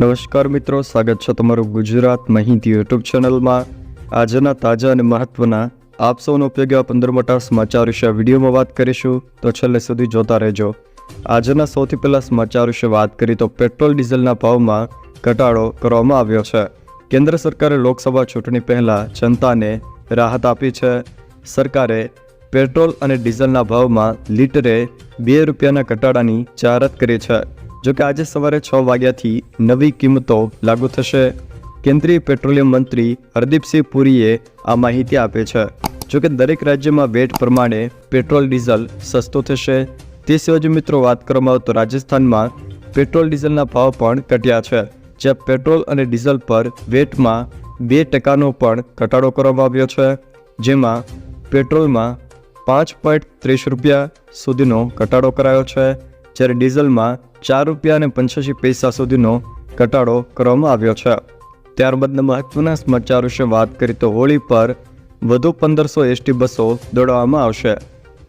નમસ્કાર મિત્રો, સ્વાગત છે તમારું ગુજરાત માહિતી યુટ્યુબ ચેનલમાં. આજના તાજા અને મહત્વના, આપ સૌનો ઉપયોગી આ પંદર મોટા સમાચાર વિશે વિડીયોમાં વાત કરીશું. તો છેલ્લે સુધી જોતા રહેજો. આજના સૌથી પહેલાં સમાચાર વિશે વાત કરી તો પેટ્રોલ ડીઝલના ભાવમાં ઘટાડો કરવામાં આવ્યો છે. કેન્દ્ર સરકારે લોકસભા ચૂંટણી પહેલાં જનતાને રાહત આપી છે. સરકારે પેટ્રોલ અને ડીઝલના ભાવમાં લીટરે બે રૂપિયાના ઘટાડાની જાહેરાત કરી છે. જો કે આજે સવારે છ વાગ્યાથી નવી કિંમતો લાગુ થશે. કેન્દ્રીય પેટ્રોલિયમ મંત્રી હરદીપસિંહ પુરીએ આ માહિતી આપી છે. જો કે દરેક રાજ્યમાં વેટ પ્રમાણે પેટ્રોલ, ડીઝલ સસ્તું થશે. તે સિવાય મિત્રો વાત કરવામાં આવે તો રાજસ્થાનમાં પેટ્રોલ, ડીઝલના ભાવ પણ ઘટ્યા છે. જ્યાં પેટ્રોલ અને ડીઝલ પર વેટમાં બે ટકાનો પણ ઘટાડો કરવામાં આવ્યો છે. જેમાં પેટ્રોલમાં પાંચ પોઈન્ટ ત્રીસ રૂપિયા સુધીનો ઘટાડો કરાયો છે. જ્યારે ડીઝલમાં ચાર રૂપિયા અને પંચ્યાસી પૈસા સુધીનો ઘટાડો કરવામાં આવ્યો છે. ત્યારબાદના મહત્વના સમાચાર વિશે વાત કરી તો હોળી પર વધુ પંદરસો એસટી બસો દોડાવવામાં આવશે.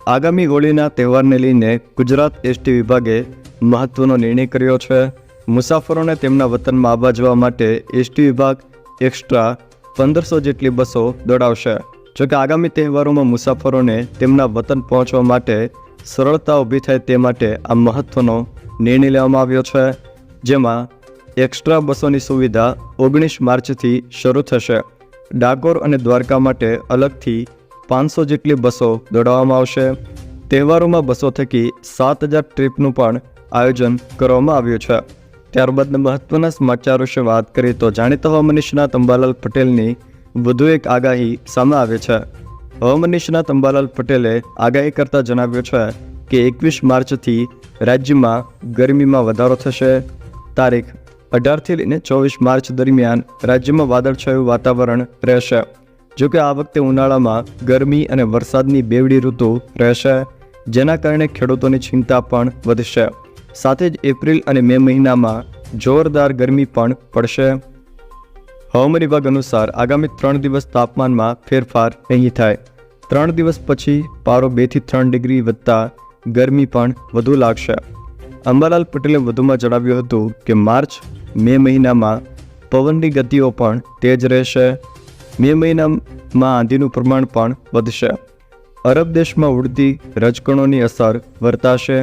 આગામી હોળીના તહેવારને લઈને ગુજરાત એસટી વિભાગે મહત્વનો નિર્ણય કર્યો છે. મુસાફરોને તેમના વતનમાં આવવા જવા માટે એસટી વિભાગ એક્સ્ટ્રા પંદરસો જેટલી બસો દોડાવશે. જોકે આગામી તહેવારોમાં મુસાફરોને તેમના વતન પહોંચવા માટે સરળતા ઊભી થાય તે માટે આ મહત્વનો નિર્ણય લેવામાં આવ્યો છે, જેમાં એક્સ્ટ્રા બસોની સુવિધા ઓગણીસ માર્ચથી શરૂ થશે. ડાકોર અને દ્વારકા માટે અલગથી પાંચસો જેટલી બસો દોડાવવામાં આવશે. તહેવારોમાં બસો થકી સાત હજાર ટ્રીપનું પણ આયોજન કરવામાં આવ્યું છે. ત્યારબાદ મહત્વના સમાચાર વિશે વાત કરીએ તો જાણીતા હવામાન નિષ્ણાત અંબાલાલ પટેલની વધુ એક આગાહી સામે આવે છે. હવામાન નિષ્ણાત અંબાલાલ પટેલે આગાહી કરતા જણાવ્યું છે કે એકવીસ માર્ચથી રાજ્યમાં ગરમીમાં વધારો થશે. તારીખ અઢારથી લઈને ચોવીસ માર્ચ દરમિયાન રાજ્યમાં વાદળછાયું વાતાવરણ રહેશે. જોકે આ વખતે ઉનાળામાં ગરમી અને વરસાદની બેવડી ઋતુ રહેશે, જેના કારણે ખેડૂતોની ચિંતા પણ વધશે. સાથે જ એપ્રિલ અને મે મહિનામાં જોરદાર ગરમી પણ પડશે. હવામાન વિભાગ અનુસાર આગામી ત્રણ દિવસ તાપમાનમાં ફેરફાર નહીં થાય. ત્રણ દિવસ પછી પારો બેથી ત્રણ ડિગ્રી વધતા ગરમી પણ વધુ લાગશે. અંબાલાલ પટેલે વધુમાં જણાવ્યું હતું કે માર્ચ, મે મહિનામાં પવનની ગતિઓ પણ તેજ રહેશે. મે મહિનામાં આંધીનું પ્રમાણ પણ વધશે. અરબ દેશમાં ઉડતી રજકણોની અસર વર્તાશે.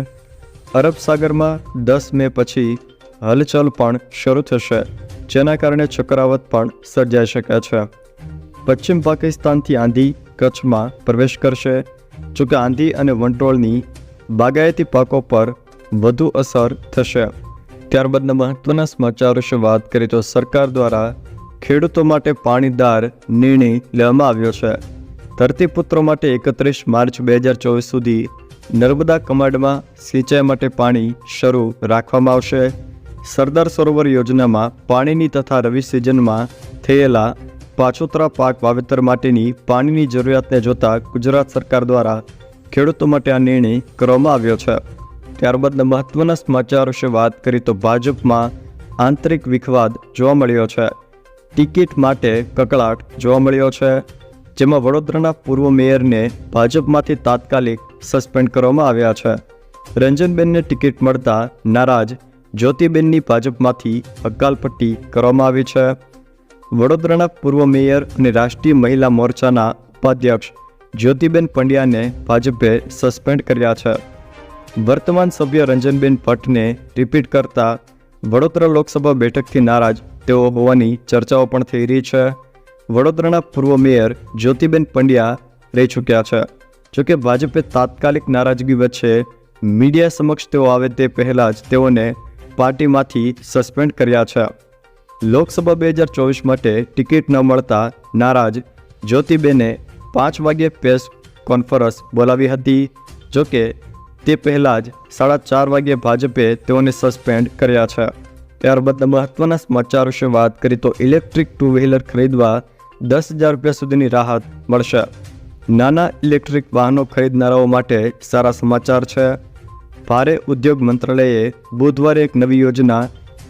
અરબ સાગરમાં દસ મે પછી હલચલ પણ શરૂ થશે, જેના કારણે ચક્રાવત પણ સર્જાઈ શકે છે. પશ્ચિમ પાકિસ્તાનથી આંધી કચ્છમાં પ્રવેશ કરશે. જોકે આંધી અને વંટોળની બાગાયતી પાકો પર વધુ અસર થશે. ત્યારબાદના મહત્વના સમાચાર વિશે વાત કરીએ તો સરકાર દ્વારા ખેડૂતો માટે પાણીદાર નિર્ણય લેવામાં આવ્યો છે. ધરતીપુત્રો માટે એકત્રીસ માર્ચ બે હજાર ચોવીસ સુધી નર્મદા કમાડમાં સિંચાઈ માટે પાણી શરૂ રાખવામાં આવશે. સરદાર સરોવર યોજનામાં પાણીની તથા રવિ સિઝનમાં થયેલા પાછોતરા પાક વાવેતર માટેની પાણીની જરૂરિયાતને જોતા ગુજરાત સરકાર દ્વારા ખેડૂતો માટે આ નિર્ણય કરવામાં આવ્યો છે. ત્યારબાદના મહત્વના સમાચાર વિશે વાત કરી તો ભાજપમાં આંતરિક વિખવાદ જોવા મળ્યો છે. ટિકિટ માટે કકળાટ જોવા મળ્યો છે. જેમાં વડોદરાના પૂર્વ મેયરને ભાજપમાંથી તાત્કાલિક સસ્પેન્ડ કરવામાં આવ્યા છે. રંજનબેનને ટિકિટ મળતા નારાજ જ્યોતિબેનની ભાજપમાંથી હકાલપટ્ટી કરવામાં આવી છે. વડોદરાના પૂર્વ મેયર અને રાષ્ટ્રીય મહિલા મોરચાના ઉપાધ્યક્ષ જ્યોતિબેન પંડ્યાને ભાજપે સસ્પેન્ડ કર્યા છે. વર્તમાન સભ્ય રંજનબેન ભટ્ટને રિપીટ કરતા વડોદરા લોકસભા બેઠકથી નારાજ તેઓ હોવાની ચર્ચાઓ પણ થઈ રહી છે. વડોદરાના પૂર્વ મેયર જ્યોતિબેન પંડ્યા રહી ચૂક્યા છે. જોકે ભાજપે તાત્કાલિક નારાજગી વચ્ચે મીડિયા સમક્ષ તેઓ આવે તે પહેલાં જ તેઓને પાર્ટીમાંથી સસ્પેન્ડ કર્યા છે. લોકસભા બે હજાર ચોવીસ માટે ટિકિટ ન મળતા નારાજ જ્યોતિબેને પાંચ વાગ્યે પ્રેસ કોન્ફરન્સ બોલાવી હતી. જોકે, તે પહેલાં જ સાડા ચાર વાગ્યે ભાજપે તેઓને સસ્પેન્ડ કર્યા છે. ત્યારબાદ મહત્વના સમાચાર વિશે વાત કરી તો ઇલેક્ટ્રિક ટુ વ્હીલર ખરીદવા દસ હજાર રૂપિયા સુધીની રાહત મળશે. નાના ઇલેક્ટ્રિક વાહનો ખરીદનારાઓ માટે સારા સમાચાર છે. ભારે ઉદ્યોગ મંત્રાલયે બુધવારે એક નવી યોજના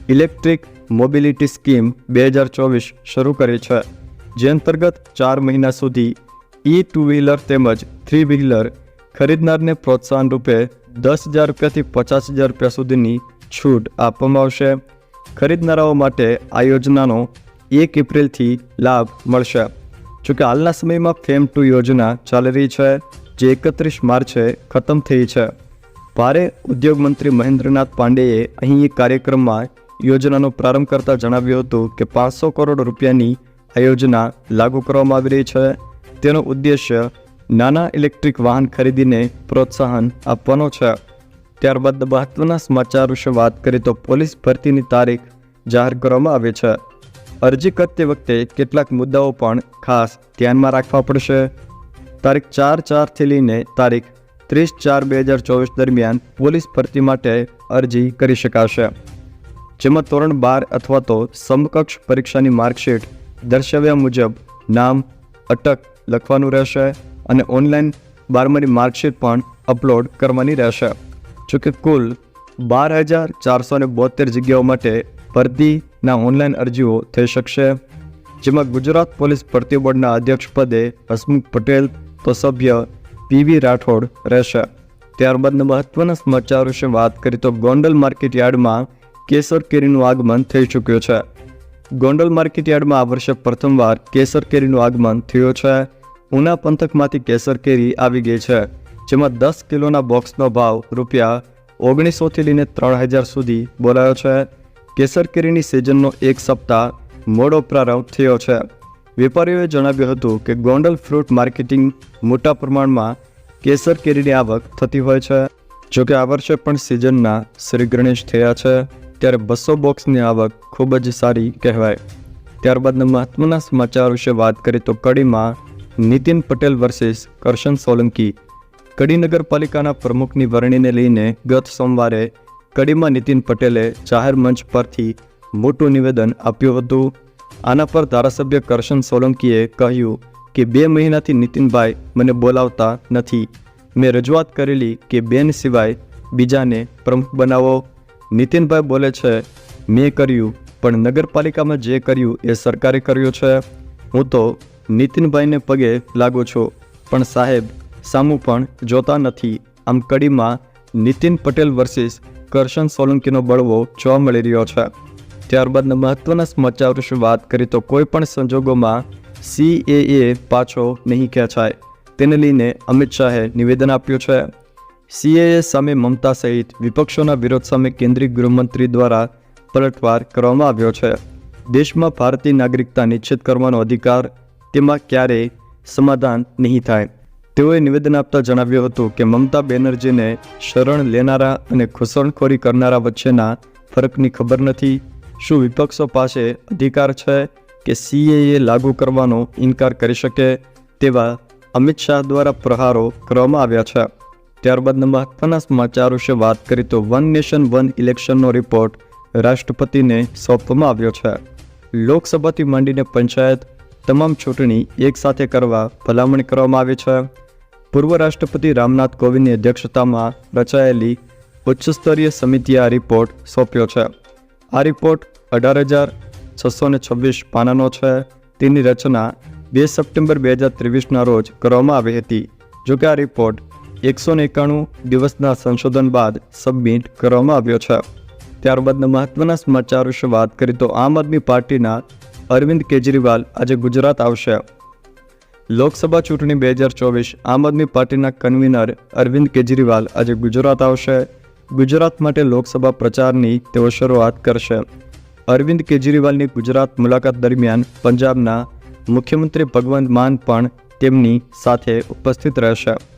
ઇલેક્ટ્રિક મોબિલિટી સ્કીમ બે હજાર ચોવીસ શરૂ કરી છે, જે અંતર્ગત ચાર મહિના સુધી ઈ ટુ વ્હીલર તેમજ થ્રી વ્હીલર ખરીદનારને પ્રોત્સાહન રૂપે દસ હજાર રૂપિયાથી પચાસ હજાર રૂપિયા સુધીની છૂટ આપવામાં આવશે. ખરીદનારાઓ માટે આ યોજનાનો એક એપ્રિલથી લાભ મળશે. જોકે હાલના સમયમાં ફેમ ટુ યોજના ચાલી રહી છે, જે એકત્રીસ માર્ચે ખતમ થઈ છે. ભારે ઉદ્યોગ મંત્રી મહેન્દ્રનાથ પાંડેએ અહીં કાર્યક્રમમાં યોજનાનો પ્રારંભ કરતા જણાવ્યું હતું કે પાંચસો કરોડ રૂપિયાની આ યોજના લાગુ કરવામાં આવી રહી છે. તેનો ઉદ્દેશ્ય નાના ઇલેક્ટ્રિક વાહન ખરીદીને પ્રોત્સાહન આપવાનો છે. ત્યારબાદ મહત્વના સમાચાર વિશે વાત કરીએ તો પોલીસ ભરતીની તારીખ જાહેર કરવામાં આવી છે. અરજી કરતી વખતે કેટલાક મુદ્દાઓ પણ ખાસ ધ્યાનમાં રાખવા પડશે. તારીખ ચાર ચારથી લઈને તારીખ ત્રીસ ચાર બે હજાર ચોવીસ દરમિયાન પોલીસ ભરતી માટે અરજી કરી શકાશે. જેમાં ધોરણ બાર અથવા તો સમકક્ષ પરીક્ષાની માર્કશીટ દર્શાવ્યા મુજબ નામ, અટક લખવાનું રહેશે અને ઓનલાઈન બારમાની માર્કશીટ પણ અપલોડ કરવાની રહેશે. જોકે કુલ બાર હજાર ચારસો ને બોતેર જગ્યાઓ માટે ભરતીના ઓનલાઈન અરજીઓ થઈ શકશે, જેમાં ગુજરાત પોલીસ ભરતી બોર્ડના અધ્યક્ષ પદે હસમુખ પટેલ તો સભ્ય પીવી રાઠોડ રહેશે. ત્યારબાદના મહત્વના સમાચાર વિશે વાત કરીએ તો ગોંડલ માર્કેટ યાર્ડમાં કેસર કેરીનું આગમન થઈ ચૂક્યું છે. ગોંડલ માર્કેટ યાર્ડમાં આ વર્ષે પ્રથમવાર કેસર કેરીનું આગમન થયું છે. ઉના પંથકમાંથી કેસર કેરી આવી ગઈ છે, જેમાં દસ કિલોના બોક્સનો ભાવ રૂપિયા ઓગણીસોથી લઈને ત્રણ હજાર સુધી બોલાયો છે. કેસર કેરીની સિઝનનો એક સપ્તાહ મોડો પ્રારંભ થયો છે. વેપારીઓએ જણાવ્યું હતું કે ગોંડલ ફ્રૂટ માર્કેટિંગ મોટા પ્રમાણમાં કેસર કેરીની આવક થતી હોય છે, જોકે આ વર્ષે પણ સિઝનના શ્રી ગણેશ થયા છે. ત્યારે બસો બોક્સની આવક ખૂબ જ સારી કહેવાય. ત્યારબાદના મહત્વના સમાચાર વિશે વાત કરીએ તો કડીમાં નીતિન પટેલ વર્સિસ કરશન સોલંકી. કડી નગરપાલિકાના પ્રમુખની વરણીને લઈને ગત સોમવારે કડીમાં નીતિન પટેલે જાહેર મંચ પરથી મોટું નિવેદન આપ્યું હતું. આના પર ધારાસભ્ય કરશન સોલંકીએ કહ્યું કે બે મહિનાથી નીતિનભાઈ મને બોલાવતા નથી. મેં રજૂઆત કરેલી કે બેન સિવાય બીજાને પ્રમુખ બનાવો. નીતિનભાઈ બોલે છે, મેં કર્યું, પણ નગરપાલિકામાં જે કર્યું એ સરકારે કર્યું છે. હું તો નીતિનભાઈને પગે લાગુ છું, પણ સાહેબ, સામું પણ જોતા નથી. આમ કડીમાં નીતિન પટેલ વર્સિસ કરશન સોલંકીનો બળવો જોવા મળી રહ્યો છે. ત્યારબાદના મહત્વના સમાચાર વિશે વાત કરીએ તો કોઈપણ સંજોગોમાં સીએએ પાછો નહીં ખેંચાય. તેને લઈને અમિત શાહે નિવેદન આપ્યું છે. સીએએ સામે મમતા સહિત વિપક્ષોના વિરોધ સામે કેન્દ્રીય ગૃહમંત્રી દ્વારા પલટવાર કરવામાં આવ્યો છે. દેશમાં ભારતીય નાગરિકતા નિશ્ચિત કરવાનો અધિકાર તેમાં ક્યારેય સમાધાન નહીં થાય. તેઓએ નિવેદન આપતા જણાવ્યું હતું કે મમતા બેનર્જીને શરણ લેનારા અને ઘૂસણખોરી કરનારા વચ્ચેના ફરકની ખબર નથી. શું વિપક્ષો પાસે અધિકાર છે કે સીએએ લાગુ કરવાનો ઇનકાર કરી શકે તેવા અમિત શાહ દ્વારા પ્રહારો કરવામાં આવ્યા છે? ત્યારબાદના મહત્વના સમાચાર વિશે વાત કરી તો વન નેશન, વન ઇલેક્શનનો રિપોર્ટ રાષ્ટ્રપતિને સોંપવામાં આવ્યો છે. લોકસભાથી માંડીને પંચાયત તમામ ચૂંટણી એકસાથે કરવા ભલામણ કરવામાં આવી છે. પૂર્વ રાષ્ટ્રપતિ રામનાથ કોવિંદની અધ્યક્ષતામાં રચાયેલી ઉચ્ચસ્તરીય સમિતિએ આ રિપોર્ટ સોંપ્યો છે. આ રિપોર્ટ અઢાર હજાર છસો ને છવ્વીસ પાનાનો છે. તેની રચના બે સપ્ટેમ્બર બે હજાર ત્રેવીસના રોજ કરવામાં આવી હતી. જોકે આ રિપોર્ટ એકસો એકાણું દિવસના સંશોધન બાદ સબમિટ કરવામાં આવ્યો છે. ત્યારબાદના મહત્વના સમાચાર વિશે વાત કરીએ તો આમ આદમી પાર્ટીના અરવિંદ કેજરીવાલ આજે ગુજરાત આવશે. લોકસભા ચૂંટણી બે હજાર ચોવીસ આમ આદમી પાર્ટીના કન્વીનર અરવિંદ કેજરીવાલ આજે ગુજરાત આવશે. ગુજરાત માટે લોકસભા પ્રચારની તેઓ શરૂઆત કરશે. અરવિંદ કેજરીવાલની ગુજરાત મુલાકાત દરમિયાન પંજાબના મુખ્યમંત્રી ભગવંત માન પણ તેમની સાથે ઉપસ્થિત રહેશે.